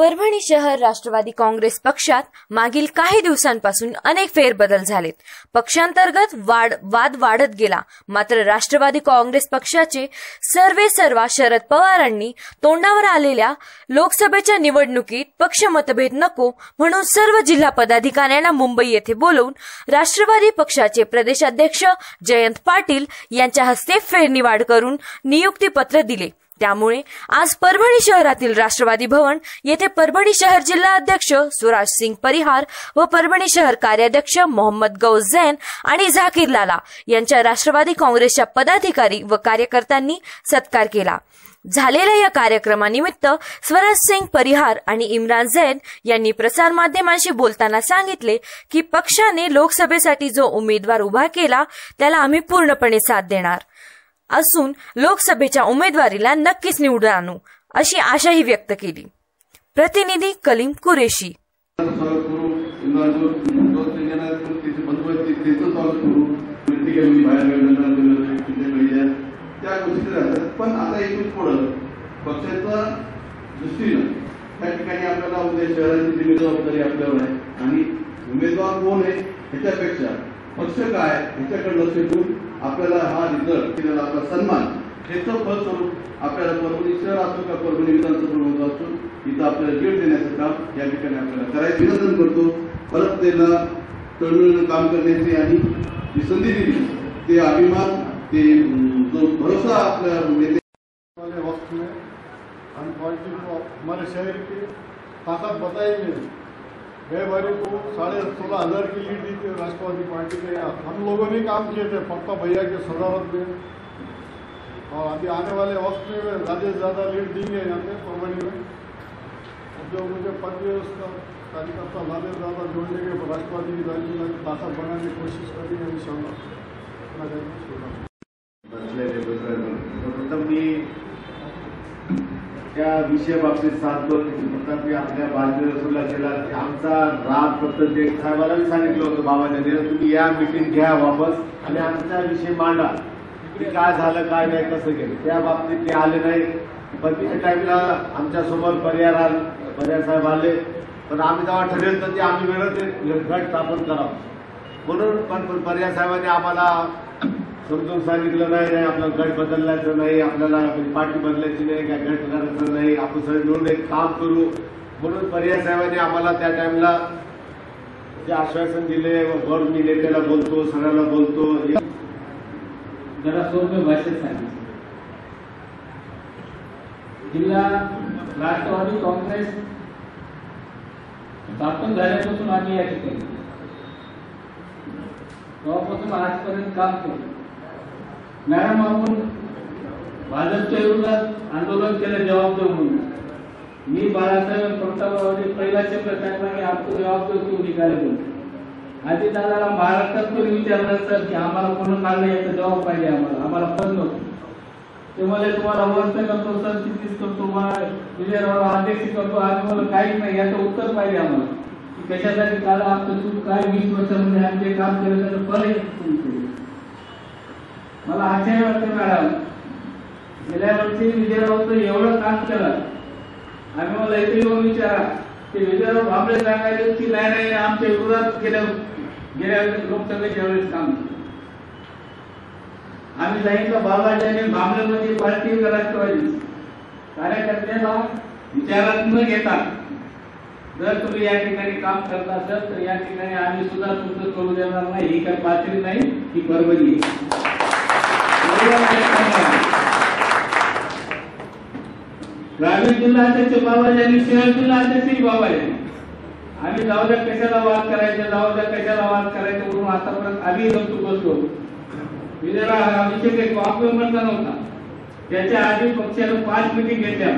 परभणी शहर राष्ट्रवादी काँग्रेस पक्षात मागील काही दिवसांपासून अनेक फेरबदल झालेत. पक्षांतर्गत वाढ वाद वाढत गेला. मात्र राष्ट्रवादी काँग्रेस पक्षाचे सर्वे सर्वा शरद पवारांनी तोंडावर आलेल्या लोकसभेच्या निवडणुकीत पक्ष मतभेद नको म्हणून सर्व जिल्हा पदाधिकाऱ्यांना मुंबई येथे बोलवून राष्ट्रवादी पक्षाचे प्रदेशाध्यक्ष जयंत पाटील यांच्या हस्ते फेरनिवाड करून नियुक्तीपत्र दिले. त्यामुळे आज परभणी शहरातील राष्ट्रवादी भवन येथे परभणी शहर जिल्हा अध्यक्ष सुराज सिंग परिहार व परभणी शहर कार्याध्यक्ष मोहम्मद गौस जैन आणि झाकीर लाला यांच्या राष्ट्रवादी काँग्रेसच्या पदाधिकारी व कार्यकर्त्यांनी सत्कार केला. झालेल्या या कार्यक्रमानिमित्त स्वराज सिंग परिहार आणि इम्रान झैन यांनी प्रसारमाध्यमांशी बोलताना सांगितले की पक्षाने लोकसभेसाठी जो उमेदवार उभा केला त्याला आम्ही पूर्णपणे साथ देणार. असून लोकसभेच्या उमेदवारीला नक्कीच निवडून आणू अशी आशाही व्यक्त केली. प्रतिनिधी कलीम कुरेशी. त्या गोष्टी राहतात पण आता इथून पुढं पक्षाच्या दृष्टीनं त्या ठिकाणी आपल्याला उद्या शहराची जिम्मेदारी जबाबदारी आपल्यावर आहे आणि उमेदवार कोण आहे ह्याच्यापेक्षा पक्ष काय ह्याच्याकडे लक्ष देऊन आपल्याला हा रिझल्ट केलेला आपला सन्मान ह्याचं फलस्वरूप आपल्याला परभणी शहर असो का परभणी विधानसभा होत असो इथं आपल्याला भेट देण्याचं काम या ठिकाणी आपल्याला करायचं. विनंतन करतो. परत त्यांना तळमळीनं काम करण्याची आणि जी संधी दिली ते अभिमान ते जो भरोसा आपल्या नेते वाले वक्त में हम को हमारे शहर की ताकत बताई गए बारी को साढ़े सोलह हज़ार की लीड दी थी राष्ट्रवादी पार्टी के यहाँ हम लोगों ने काम किए थे, पप्पा भैया के सदावत में और अभी आने वाले वक्त में राजेश ज़्यादा लीड देंगे यहाँ पे परवड़ी में। जो मुझे पद है, उसका कार्यकर्ता राजेश ज़्यादा जोड़ने के राष्ट्रवादी की राजनीति की ताकत बनाने की कोशिश करेंगे इन शाला मी त्या विषय बाबतीत सांगतो की आपल्या बातमी रसूलला केला की आमचा राग फक्त जे साहेबांनी सांगितलं होतं बाबाने. तुम्ही या मिटिंग घ्या वापस आणि आमचा विषय मांडा. की काय झालं काय नाही कसं गेलं त्या बाबतीत ते आले नाही. पण त्या टाईमला आमच्यासमोर पर्याय पर्याय साहेब आले. पण आम्ही जेव्हा ठरेल तर ते आम्ही वेळ ते गट स्थापन करावं. म्हणून पण पर्याय साहेबांनी आम्हाला समजून सांगितलं नाही नाही आपला गट बदलायचं नाही आपल्याला आपली पार्टी बदलायची नाही काय गट करायचं नाही आपण सगळे मिळून एक काम करू. म्हणून पर्याय साहेबांनी आम्हाला त्या टाइमला जे आश्वासन दिले व वर मी नेत्याला बोलतो सगळ्याला बोलतो. जरा सोपे भाषेत सांगितलं जिल्हा राष्ट्रवादी काँग्रेस स्थापन झाल्यापासून आम्ही या ठिकाणी. तेव्हापासून आजपर्यंत काम केलं. मॅडम आपण भाजपच्या विरोधात आंदोलन केलं जबाबदार म्हणून. मी बाळासाहेब प्रतापरावने पहिला शब्द टाकला की आपण जबाबदार तू निघाले म्हणून आधी दादाला महाराष्ट्रात कोणी विचारलं असतं की आम्हाला कोण काढलं याचा जबाब पाहिजे आम्हाला? आम्हाला पण नव्हतं ते मला तुम्हाला वर्ष करतो सरचिटणीस करतो मला विजयराव अध्यक्ष करतो. आणि मला काहीच नाही याचं उत्तर पाहिजे आम्हाला. कशासाठी काल आमचं चूक काय वीस वर्षामध्ये आमचे काम केलं तर बरं हे मला आश्चर्य वाटतं मॅडम. गेल्या वर्षी विजयरावचं एवढं काम केलं. आम्ही मला इथे येऊन विचारा. की विजयराव भांबळे सांगायचे की नाही नाही आमच्या विरोधात गेल्या गेल्या लोकसभेच्या वेळेस काम केलं. आम्ही सांगितलं बाबाजाने भांबळेमध्ये पार्टी राष्ट्रवादी कार्यकर्त्याला विचारात न घेता जर तुम्ही या ठिकाणी काम करत असाल तर या ठिकाणी आम्ही सुद्धा तुमचं करू देणार नाही. ही काय पातळी नाही ही परभणी आहे. ग्रामीण जिल्हा अध्यक्ष बाबाजी आणि शहर जिल्हा अध्यक्षही बाबाजी आम्ही जाऊ द्या कशाला वाद करायचा जाऊ द्या कशाला वाद करायचं म्हणून आतापर्यंत आम्ही गमतूक बसलो विजयला अभिषेक एक काही मेंबरचा नव्हता त्याच्या आधी पक्षानं पाच मिटिंग घेतल्या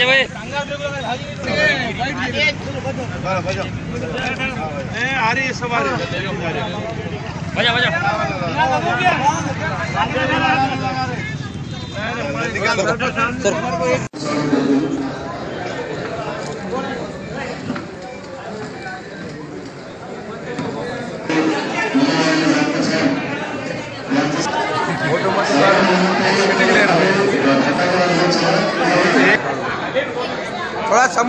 पाहिजे भाई बजा बजा. सर.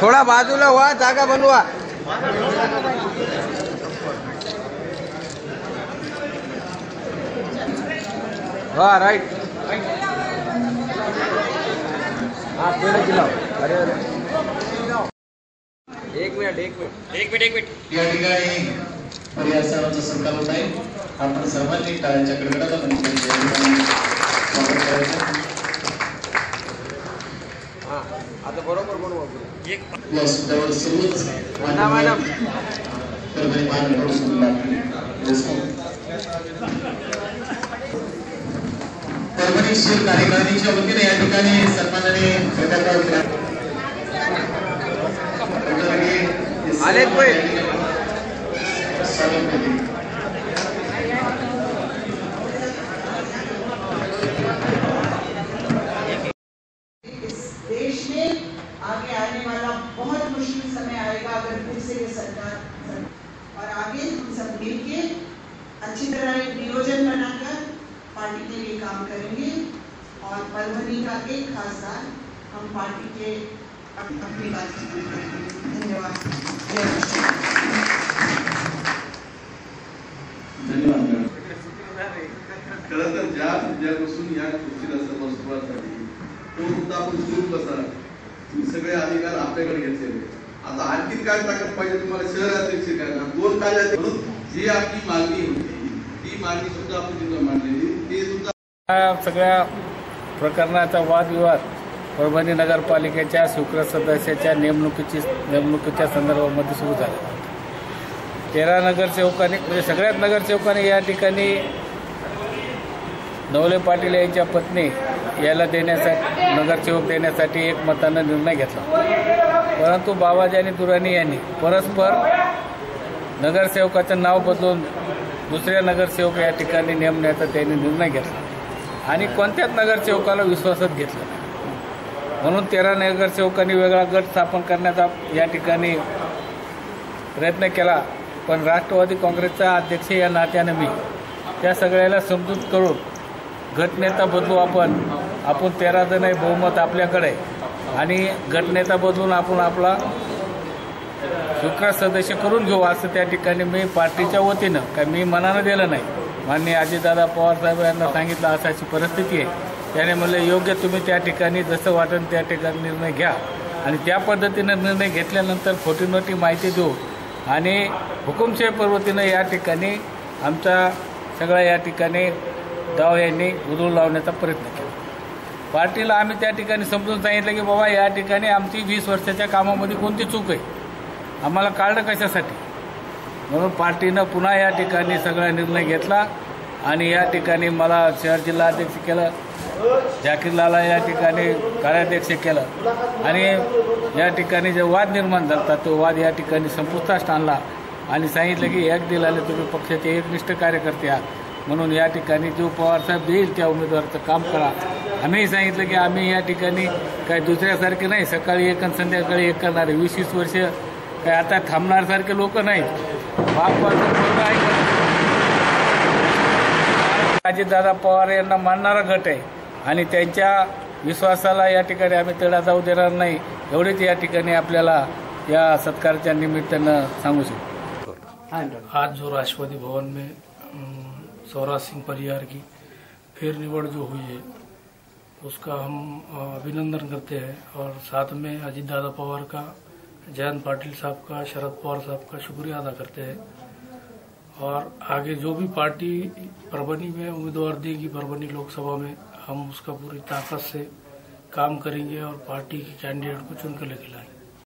थोडा बाजूला व्हा जागा बनवा हा राईट हा पेढे खिलाव अरे अरे। एक मिनिट एक मिनिट। या ठिकाणी सरांचा सत्कार होत आहे आपण सर्वांनी टाळ्यांच्या कडकडाटा बंद आता बरोबर या सुद्धावर सर्वच मॅडम. मॅडम परभणी शहर कार्यकारिणीच्या वतीने या ठिकाणी सन्माननीय प्राध्यापक आलेत काम करेंगे और परभनी का एक खासदार हम पार्टी के अपनी बात करेंगे धन्यवाद। खरं ज्या ज्यापासून या सर्व सुरुवात झाली तो मुद्दा आपण सुरू कसा सगळे अधिकार आपल्याकडे घेतलेले आता आणखी काय ताकद पाहिजे तुम्हाला दोन म्हणून जी आपली मागणी होती, ती मागणी सुद्धा आपण तिथं मांडलेली या सगळ्या प्रकरणाचा वादविवाद परभणी नगरपालिकेच्या स्वीकृत सदस्याच्या नेमणुकीची नेमणुकीच्या संदर्भामध्ये सुरू झाला. तेरा नगरसेवकांनी म्हणजे सगळ्याच नगरसेवकांनी या ठिकाणी नवले पाटील यांच्या पत्नी याला देण्यासाठी नगरसेवक देण्यासाठी एक मतानं निर्णय घेतला. परंतु बाबाजी आणि दुराणी यांनी परस्पर नगरसेवकाचं नाव बदलून दुसऱ्या नगरसेवक या ठिकाणी नेमण्याचा त्यांनी निर्णय घेतला. आणि कोणत्याच नगरसेवकाला विश्वासात घेतलं म्हणून तेरा नगरसेवकांनी वेगळा गट स्थापन करण्याचा या ठिकाणी प्रयत्न केला. पण राष्ट्रवादी काँग्रेसचा अध्यक्ष या नात्यानं मी त्या सगळ्याला समजूत करून गटनेता बदलू आपण आपण तेरा जण आहे बहुमत आपल्याकडे आणि गटनेता बदलून आपण आपला शुक्र सदस्य करून घेऊ असं त्या ठिकाणी मी पार्टीच्या वतीनं काय मी मनानं दिलं नाही. माननीय अजितदादा पवार साहेब यांना सांगितलं असं अशी परिस्थिती आहे. त्याने म्हणलं योग्य तुम्ही त्या ठिकाणी जसं वाटेल त्या ठिकाणी निर्णय घ्या. आणि त्या पद्धतीनं निर्णय घेतल्यानंतर खोटी नोटी माहिती देऊ. आणि हुकुमशाही पर्वतीनं या ठिकाणी आमचा सगळा या ठिकाणी दाव यांनी उधळून लावण्याचा प्रयत्न केला. पार्टीला आम्ही त्या ठिकाणी समजून सांगितलं की बाबा या ठिकाणी आमची वीस वर्षाच्या कामामध्ये कोणती चूक आहे? आम्हाला काढलं कशासाठी? म्हणून पार्टीनं पुन्हा या ठिकाणी सगळा निर्णय घेतला आणि या ठिकाणी मला शहर जिल्हा अध्यक्ष केलं जाकीरलाला या ठिकाणी कार्याध्यक्ष केलं. आणि या ठिकाणी जे वाद निर्माण झाला तो वाद या ठिकाणी संपुष्टात आणला आणि सांगितलं की एक दिलाले तुम्ही पक्षाचे एकनिष्ठ कार्यकर्ते आहात. म्हणून या ठिकाणी जो पवारसाहेब देईल त्या उमेदवाराचं काम करा. आम्हीही सांगितलं की आम्ही या ठिकाणी काय दुसऱ्यासारखे नाही सकाळी एक आणि संध्याकाळी एक करणारे. वीस वीस वर्ष काय आता थांबणारसारखे लोक नाहीत. अजितदादा पवार यांना मानणारा गट आहे आणि त्यांच्या विश्वासाला या ठिकाणी आम्ही तडा जाऊ देणार नाही एवढेच या ठिकाणी आपल्याला या सत्कारच्या निमित्तानं सांगू शकतो. आज जो राष्ट्रपती भवन में सौराज सिंह परिवार की फेरनिवड जो हुई है उसका हम अभिनंदन करते हैं और साथ में अजीत दादा पवार का जयंत पाटिल साहब का, शरद पवार साहब का शुक्रिया अदा करते हैं। और आगे जो भी पार्टी परवनी में, उम्मीदवार देगी परवनी लोकसभा में, हम उसका पूरी ताकत से काम करेंगे और पार्टी के कैंडिडेट को चुनकर लेके लाएँगे।